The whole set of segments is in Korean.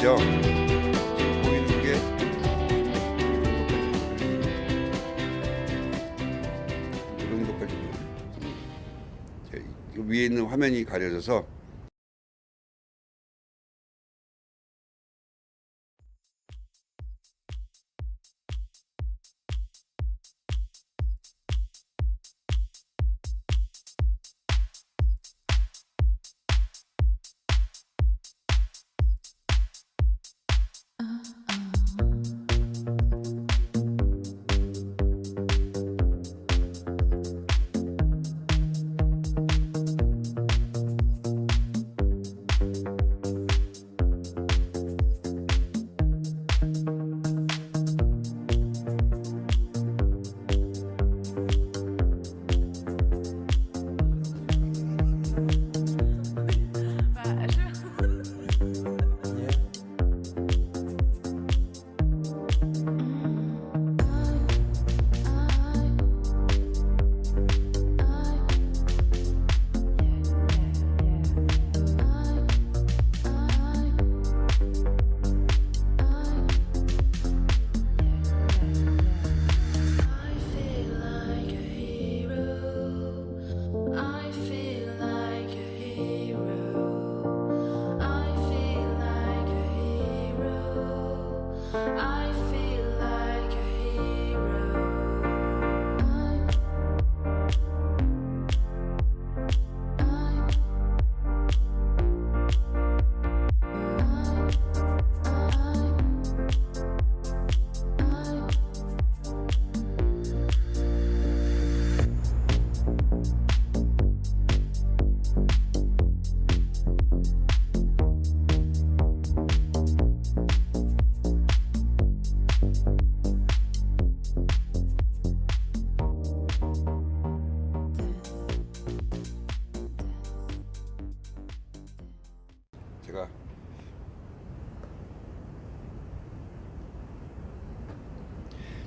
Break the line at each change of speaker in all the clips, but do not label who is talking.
잘 들리시죠? 지금 보이는 게 이 정도까지 보여요. 위에 있는 화면이 가려져서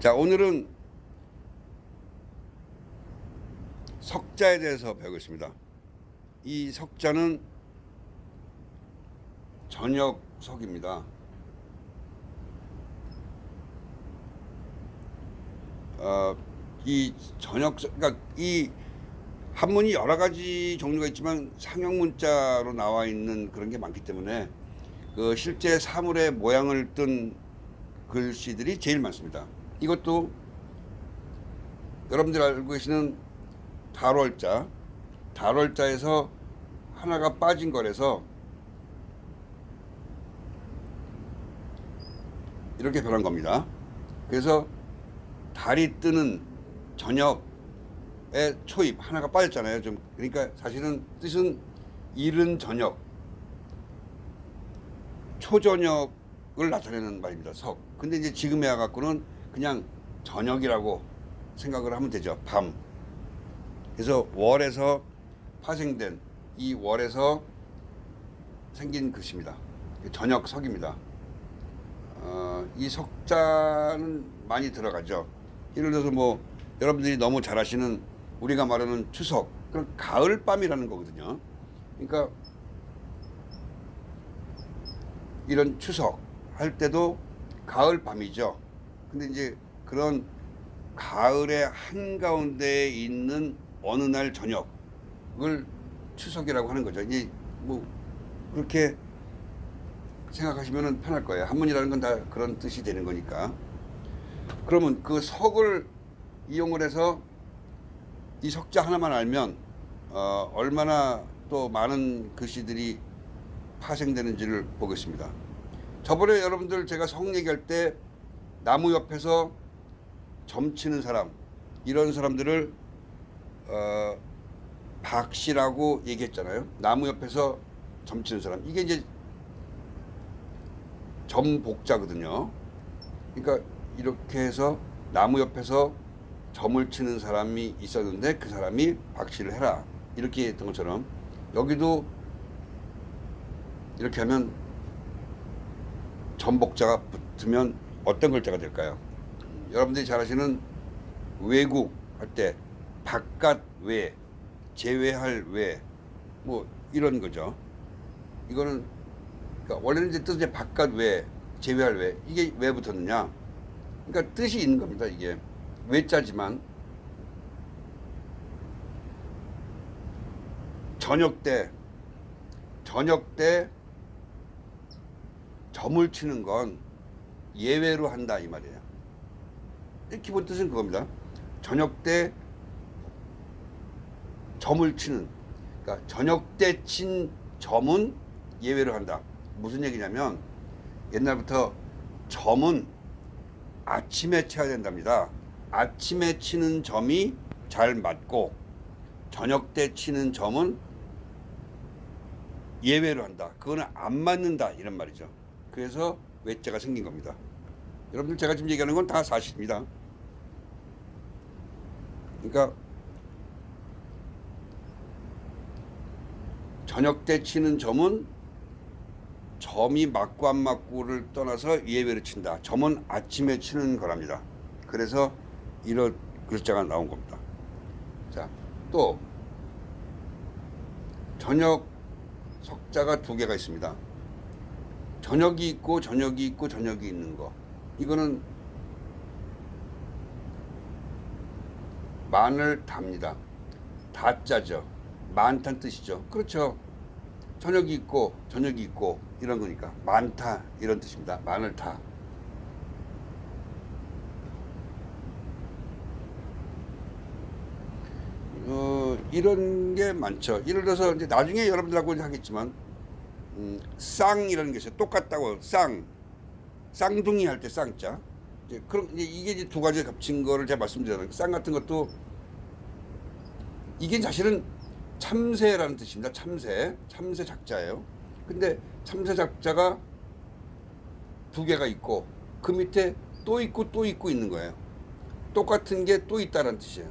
자 오늘은 석자에 대해서 배우겠습니다. 이 석자는 저녁석입니다. 어, 이 저녁 그러니까 이 한문이 여러 가지 종류가 있지만 상형 문자로 나와 있는 그런 게 많기 때문에 그 실제 사물의 모양을 뜬 글씨들이 제일 많습니다. 이것도 여러분들 알고 계시는 달월자, 달월자에서 하나가 빠진 거라서 이렇게 변한 겁니다. 그래서 달이 뜨는 저녁 의 초입 하나가 빠졌잖아요. 좀 그러니까 사실은 뜻은 이른 저녁, 초저녁을 나타내는 말입니다. 석. 근데 이제 지금에 와갖고는 그냥 저녁이라고 생각을 하면 되죠. 밤. 그래서 월에서 파생된 이 월에서 생긴 글씨입니다. 저녁 석입니다. 어, 이 석자는 많이 들어가죠. 예를 들어서 뭐 여러분들이 너무 잘 아시는 우리가 말하는 추석, 그런 가을 밤이라는 거거든요. 그러니까 이런 추석 할 때도 가을 밤이죠. 근데 이제 그런 가을의 한가운데에 있는 어느 날 저녁을 추석이라고 하는 거죠. 이제 뭐 그렇게 생각하시면 편할 거예요. 한문이라는 건 다 그런 뜻이 되는 거니까. 그러면 그 석을 이용을 해서 이 석자 하나만 알면 어, 얼마나 또 많은 글씨들이 파생되는지를 보겠습니다. 저번에 여러분들 제가 성 얘기할 때 나무 옆에서 점치는 사람 이런 사람들을 어, 박씨라고 얘기했잖아요. 나무 옆에서 점치는 사람 이게 이제 점복자거든요. 그러니까 이렇게 해서 나무 옆에서 점을 치는 사람이 있었는데 그 사람이 박씨를 해라 이렇게 했던 것처럼 여기도 이렇게 하면 점복자가 붙으면 어떤 글자가 될까요? 여러분들이 잘 아시는 외국 할 때 바깥 외 제외할 외 뭐 이런 거죠. 이거는 그러니까 원래는 이제 뜻 이제 바깥 외 제외할 외 이게 왜 붙었느냐? 그러니까 뜻이 있는 겁니다. 이게 외자지만 저녁 때 저녁 때 점을 치는 건 예외로 한다 이 말이에요. 이 기본 뜻은 그겁니다. 저녁 때 점을 치는 그러니까 저녁 때 친 점은 예외로 한다. 무슨 얘기냐면 옛날부터 점은 아침에 쳐야 된답니다. 아침에 치는 점이 잘 맞고 저녁 때 치는 점은 예외로 한다. 그거는 안 맞는다 이런 말이죠. 그래서 외자가 생긴 겁니다. 여러분들 제가 지금 얘기하는 건 다 사실입니다. 그러니까 저녁 때 치는 점은 점이 맞고 안 맞고를 떠나서 예외로 친다. 점은 아침에 치는 거랍니다. 그래서 이런 글자가 나온 겁니다. 자, 또 저녁 석자가 두 개가 있습니다. 저녁이 있고 저녁이 있고 저녁이 있는 거. 이거는 만을 답니다. 다자죠. 많다는 뜻이죠. 그렇죠. 저녁이 있고 저녁이 있고 이런 거니까 많다 이런 뜻입니다. 많을 타. 어, 이런 게 많죠. 예를 들어서 이제 나중에 여러분들하고 하겠지만 음, 쌍이라는 게 있어요. 똑같다고 쌍 쌍둥이 할 때 쌍자. 이제 그럼 이게 이제 두 가지 겹친 거를 제가 말씀드렸는데 쌍 같은 것도 이게 사실은 참새라는 뜻입니다. 참새, 참새 작자예요. 근데 참새 작자가 두 개가 있고 그 밑에 또 있고 또 있고 있는 거예요. 똑같은 게 또 있다는 뜻이에요.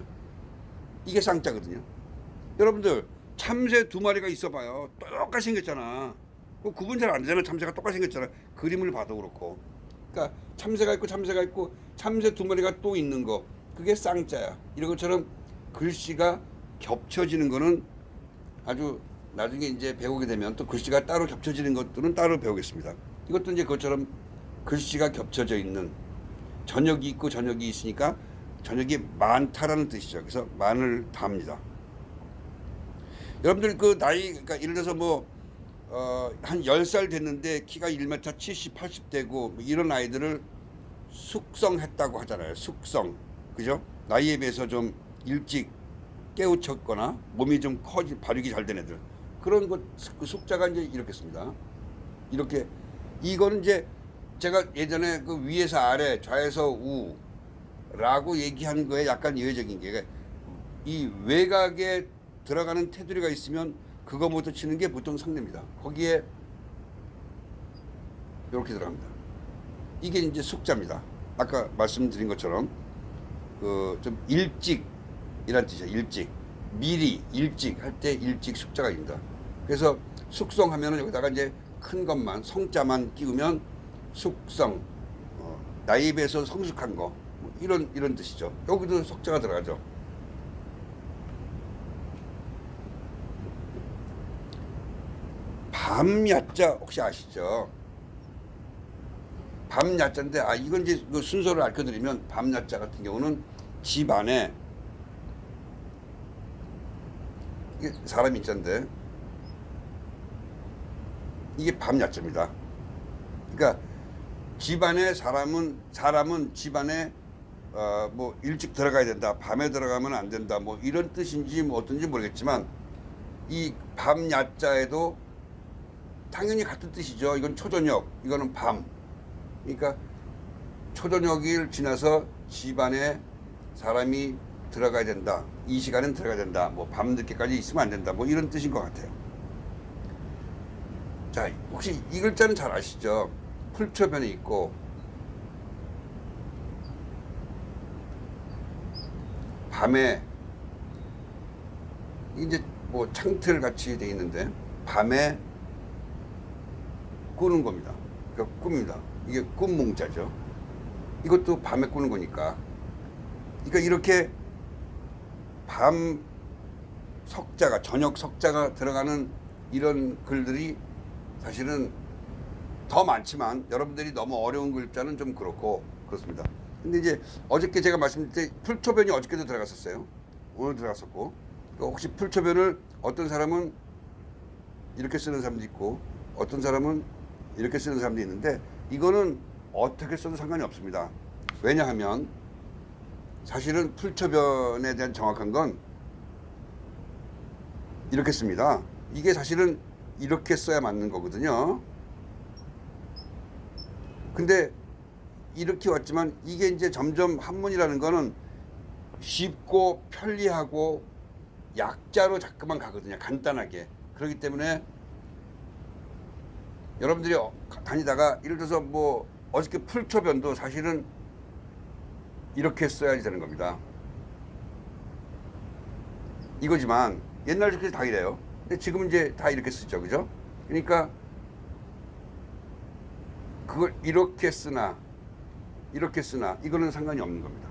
이게 쌍자거든요. 여러분들 참새 두 마리가 있어봐요. 똑같이 생겼잖아. 그 구분 잘 안 되잖아. 참새가 똑같이 생겼잖아. 그림을 봐도 그렇고. 그러니까 참새가 있고 참새가 있고 참새 두 마리가 또 있는 거. 그게 쌍자야. 이런 것처럼 글씨가 겹쳐지는 거는 아주 나중에 이제 배우게 되면 또 글씨가 따로 겹쳐지는 것들은 따로 배우겠습니다. 이것도 이제 그것처럼 글씨가 겹쳐져 있는 저녁이 있고 저녁이 있으니까 저녁이 많다라는 뜻이죠. 그래서 많을 답니다. 여러분들 그 나이 그러니까 예를 들어서 뭐 어, 한 10살 됐는데 키가 1m 70, 80 되고 뭐 이런 아이들을 숙성했다고 하잖아요. 숙성. 그죠? 나이에 비해서 좀 일찍 깨우쳤거나 몸이 좀 커지 발육이 잘 된 애들 그런 것 그 숙자가 이제 이렇게 씁니다. 이렇게 이거는 이제 제가 예전에 그 위에서 아래 좌에서 우 라고 얘기한 거에 약간 예외적인 게 이 외곽에 들어가는 테두리가 있으면 그거부터 치는 게 보통 상례입니다. 거기에 이렇게 들어갑니다. 이게 이제 숙자입니다. 아까 말씀드린 것처럼 그 좀 일찍 이란 뜻이에요. 일찍. 미리 일찍 할 때 일찍 숙자가 있습니다. 그래서 숙성하면은 여기다가 이제 큰 것만 성자만 끼우면 숙성 어, 나이에 비해서 성숙한 거 뭐 이런 이런 뜻이죠. 여기도 석자가 들어가죠. 밤야자 혹시 아시죠? 밤야자인데 아 이건 이제 그 순서를 알려드리면 밤야자 같은 경우는 집 안에 이게 사람이 있잖데 이게 밤야자입니다. 그러니까 집안에 사람은 사람은 집안에 어 뭐 일찍 들어가야 된다. 밤에 들어가면 안 된다. 뭐 이런 뜻인지 뭐 어떤지 모르겠지만 이 밤야자에도 당연히 같은 뜻이죠. 이건 초저녁, 이거는 밤. 그러니까 초저녁을 지나서 집안에 사람이 들어가야 된다. 이 시간엔 들어가야 된다. 뭐 밤늦게까지 있으면 안 된다. 뭐 이런 뜻인 것 같아요. 자, 혹시 이 글자는 잘 아시죠? 풀초변에 있고 밤에 이제 뭐 창틀 같이 돼 있는데 밤에 꾸는 겁니다. 그러니까 꿉니다. 이게 꿈몽자죠. 이것도 밤에 꾸는 거니까. 그러니까 이렇게 밤 석자가 저녁 석자가 들어가는 이런 글들이 사실은 더 많지만 여러분들이 너무 어려운 글자는 좀 그렇고 그렇습니다. 근데 이제 어저께 제가 말씀드릴 때 풀초변이 어저께도 들어갔었어요. 오늘 들어갔었고 그 혹시 풀초변을 어떤 사람은 이렇게 쓰는 사람도 있고 어떤 사람은 이렇게 쓰는 사람도 있는데 이거는 어떻게 써도 상관이 없습니다. 왜냐하면 사실은 풀초변에 대한 정확한 건 이렇게 씁니다. 이게 사실은 이렇게 써야 맞는 거거든요. 근데 이렇게 왔지만 이게 이제 점점 한문이라는 거는 쉽고 편리하고 약자로 자꾸만 가거든요. 간단하게. 그렇기 때문에 여러분들이 어- 다니다가 예를 들어서 뭐 어저께 풀초변도 사실은 이렇게 써야지 되는 겁니다. 이거지만 옛날 그렇게 다 이래요. 근데 지금 이제 다 이렇게 쓰죠. 그죠? 그러니까 그걸 이렇게 쓰나 이렇게 쓰나 이거는 상관이 없는 겁니다.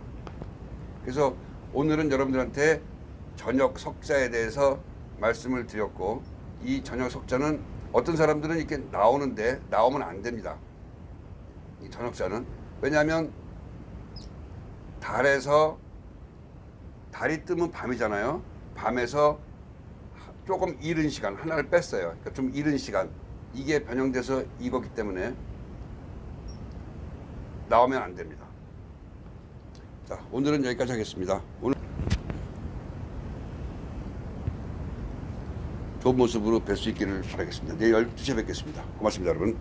그래서 오늘은 여러분들한테 저녁 석자에 대해서 말씀을 드렸고 이 저녁 석자는 어떤 사람들은 이렇게 나오는데 나오면 안 됩니다. 이 저녁자는 왜냐하면 달에서 달이 뜨면 밤이잖아요. 밤에서 조금 이른 시간 하나를 뺐어요. 그러니까 좀 이른 시간 이게 변형돼서 이거기 때문에 나오면 안 됩니다. 자 오늘은 여기까지 하겠습니다. 오늘 좋은 모습으로 뵐 수 있기를 바라겠습니다. 내일 12시에 뵙겠습니다. 고맙습니다, 여러분.